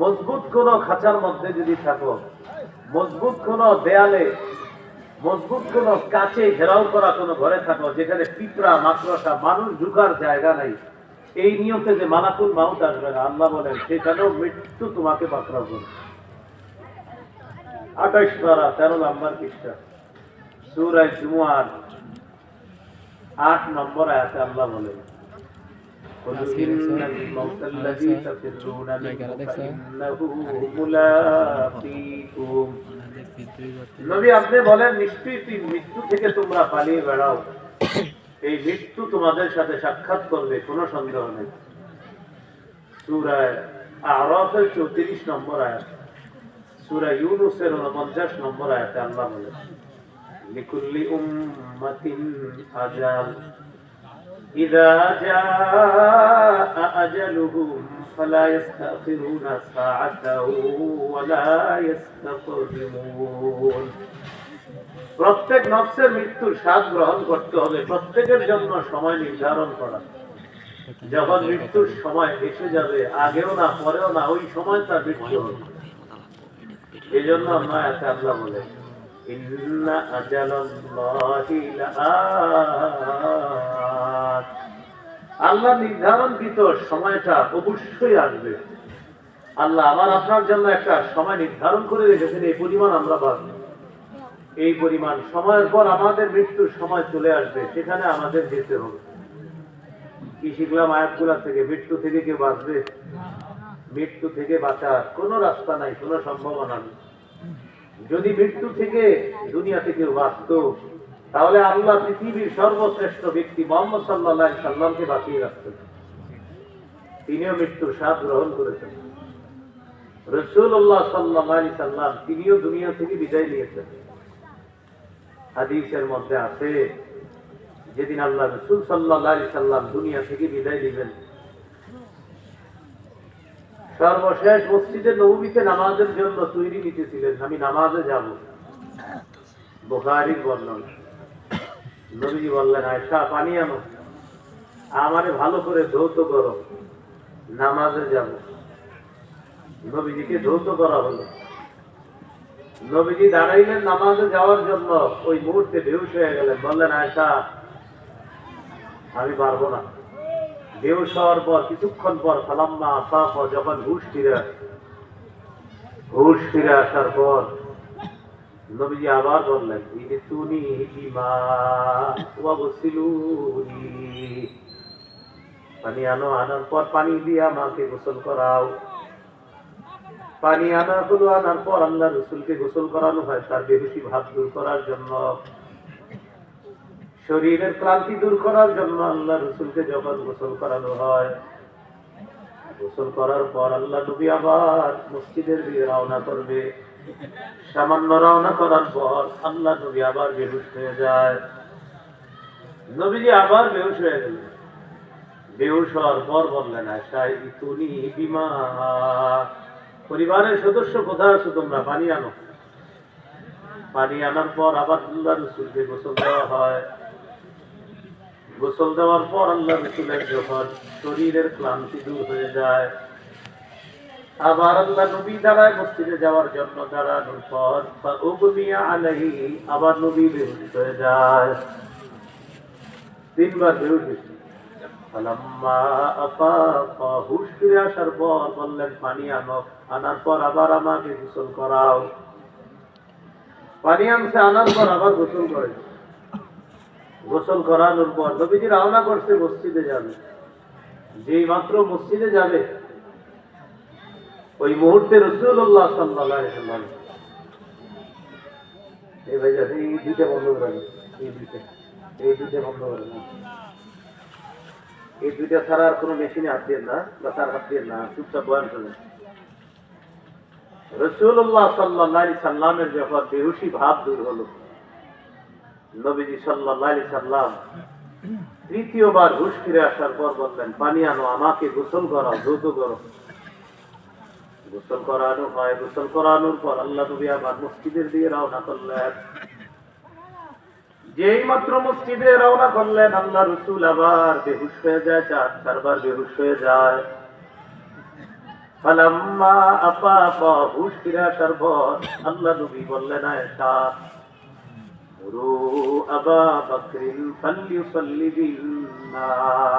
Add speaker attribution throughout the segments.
Speaker 1: মজবুত কোন খাঁচার মধ্যে যদি থাকো, মজবুত কোন দেয়ালে, মজবুত কোন কাছে ঘেরাও করা কোন ঘরে থাকো, যেখানে পিঁপড়া, মাকড়সা, মানুষ ঢুকার জায়গা নাই, এই নিয়তে যে মালাকুল মাউত আসবে না, আল্লাহ বলেন, সেখানেও মৃত্যু তোমাকে পাকড়াও করবে আঠাশ পারা, তেরো নম্বর পৃষ্ঠা সুরায় জুমার আট নম্বর আয়াতে আল্লাহ বলেন الموت الذي تفرون منه فإنه ملاقيكم নবী আপনি বলেন নিশ্চয়ই তুই মৃত্যু থেকে তোমরা পালিয়ে বেড়াও এই মৃত্যু তোমাদের সাথে সাক্ষাৎ করবে কোনো সন্দেহ নেই সুরায় আরফের চৌত্রিশ নম্বর আয়াত সুরা ইউনুসের উনপঞ্চাশ নম্বর আয়াতে আল্লাহ বলেন লিকুল্লি উম্মাতিন আজাল إذا جاء أجلهم فلا يستأخرون ساعة ولا يستقدمون প্রত্যেক নফসের মৃত্যুর স্বাদ গ্রহণ করতে হবে প্রত্যেকের জন্য সময় নির্ধারণ করা যখন মৃত্যুর সময় এসে যাবে আগেও না পরেও না ওই সময় তার মৃত্যু হবে এই জন্য আমরা এতে আল্লাহ বলে ইন্না আজালাল্লাহি লাআত আল্লাহ নির্ধারণকৃত সময়টা অবশ্যই আসবে। আল্লাহ আবার আপনার জন্য একটা সময় নির্ধারণ করে রেখেছেন, এই পরিমাণ আমরা বাঁচব। এই পরিমাণ সময়ের পর আমাদের মৃত্যুর সময় চলে আসবে, সেখানে আমাদের যেতে হবে। কি শিখলাম আয়াতগুলা থেকে? মৃত্যু থেকে কেউ বাঁচবে? মৃত্যু থেকে বাঁচার কোনো রাস্তা নাই, কোনো সম্ভাবনা নেই। যদি মৃত্যু থেকে দুনিয়া থেকে বাঁচত তাহলে আল্লাহ পৃথিবীর সর্বশ্রেষ্ঠ ব্যক্তি মোহাম্মদ সাল্লাহ সাল্লামকে বাঁচিয়ে রাখতেন তিনিও মৃত্যুর স্বাদ গ্রহণ করেছেন। রসুল্লাহ সাল্লাহ সাল্লাম তিনিও দুনিয়া থেকে বিদায় নিয়েছেন। হাদিসের মধ্যে আছে, যেদিন আল্লাহ রসুল সাল্লাহ সাল্লাম দুনিয়া থেকে বিদায় দিবেন সর্বশেষ মসজিদে নবীতে নামাজের জন্য তৈরি নিতেছিলেন, আমি নামাজে যাব। বোখারির বর্ণনা। নবীজি বললেন, আয়সা, পানি আনো। আমারে ভালো করে ধৌত করো। নামাজে যাব। নবীজিকে ধৌত করা হলো। নবীজি দাঁড়াইলেন নামাজে যাওয়ার জন্য। ওই মুহূর্তে বেহুশ হয়ে গেলেন। বললেন, আয়সা, আমি পারব না। বেহুশ হওয়ার পর, কিছুক্ষণ পর সালাম্মা আসার পর যখন ঘুষ ফিরে আসে হুশ ফিরে আসার পর নবীজি আবার বললেন ইদতুনি বিমা পানি আনো, আনার পর পানি দিয়ে আমাকে গোসল করাও। পানি আনা হলো আনার পর আল্লাহ রসুলকে গোসল করানো হয় তার বেহুসি ভাব দূর করার জন্য। শরীরের ক্লান্তি দূর করার জন্য আল্লাহ রসুলকে যখন গোসল করানো হয়, গোসল করার পর আল্লাহ নবী আবার মসজিদের দিকে রওনা করবে। সামান্য রওনা করার পর আল্লাহ নবী আবার বেহুশ হয়ে যায়। নবীজি আবার বেহুশ হয়ে গেল। বেহুশ হওয়ার পর বললেন আশাই তুমি বিমা। পরিবারের সদস্য কোথায় আছো তোমরা? পানি আনো। পানি আনার পর আবার আল্লাহ রসুলকে গোসল দেওয়া হয়। গোসল দেওয়ার পর আল্লাহ রসুলের যখন শরীরের ক্লান্তি দূর হয়ে যায় আবার আল্লাহ নবী দাঁড়ায় মসজিদে যাওয়ার জন্য দাঁড়ানোর পর, বা উগমিয়া আলাহি আবার নবী বেহুশ হয়ে যায়। তিনবার বেহুশ পানি আনো, আনার পর আবার আমাকে করাও। পানি আনছে পর আবার গোসল করে। গোসল করছে মসজিদে যাবে। যেই মাত্র মসজিদে যাবে ওই মুহূর্তে রসুল্লাহ এই দুইটা বন্ধ করে এই করে ছাড়া আর কোনো মেশিনে হাত দিয়ে না, বা তার হাত দিয়ে না, চুপচাপ বয়ান করেন। রসুল্লাহ সাল্লাহ সাল্লামের যখন বেহুসি ভাব দূর হলো, নবীজি সাল্লাহ সাল্লাম তৃতীয়বার হুশ ফিরে আসার পর বললেন, পানি আনো, আমাকে গোসল করাও, দ্রুত করো। গোসল করানো হয়। গোসল করানোর পর আল্লাহ নবী আবার মসজিদের দিকে রওনা করলেন। যেই মাত্র মসজিদে রওনা করলেন আল্লাহ রসুল আবার বেহুশ হয়ে যায় চার চারবার বেহুশ হয়ে যায়। ফালাম্মা আফাফা হুশ ফিরে আসার পর আল্লাহ নবী বললেন, আয়েশা মুরু আবা বকরিন ফালইউসাল্লি বিন-নাস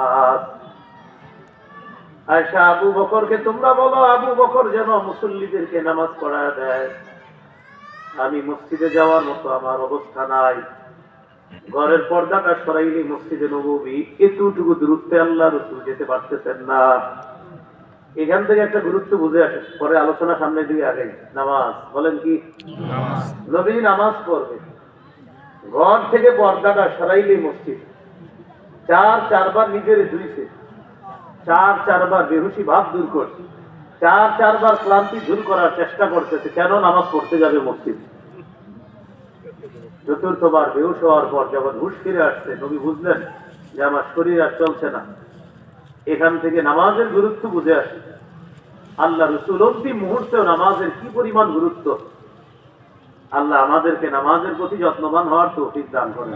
Speaker 1: আয়েশা আবু বকরকে তোমরা বলো আবু বকর যেন মুসল্লিদেরকে নামাজ পড়ায় দেয়। আমি মসজিদে যাওয়ার মতো আমার অবস্থা নাই। ঘরের পর্দাটা সরাইলে মসজিদে নবী এতটুকু দূরত্বে আল্লাহ রসুল যেতে পারতেছেন না। এখান থেকে একটা গুরুত্ব বুঝে আসে পরে আলোচনা সামনে দিয়ে আগে। নামাজ বলেন কি? নবী নামাজ পড়বে। ঘর থেকে পর্দাটা সরাইলে মসজিদ। চার চারবার নিজের ধুইছে চার, চারবার বেহুশি ভাব দূর করছে। চার, চারবার ক্লান্তি দূর করার চেষ্টা করতেছে। কেন নামাজ পড়তে যাবে মসজিদ? চতুর্থবার বেহুশ হওয়ার পর যখন হুশ ফিরে আসছে, নবী বুঝলেন যে আমার শরীর আর চলছে না। এখান থেকে নামাজের গুরুত্ব বুঝে আসে। আল্লাহ রসুল অন্তিম মুহূর্তেও নামাজের কি পরিমাণ গুরুত্ব? আল্লাহ আমাদেরকে নামাজের প্রতি যত্নবান হওয়ার তৌফিক দান করেন।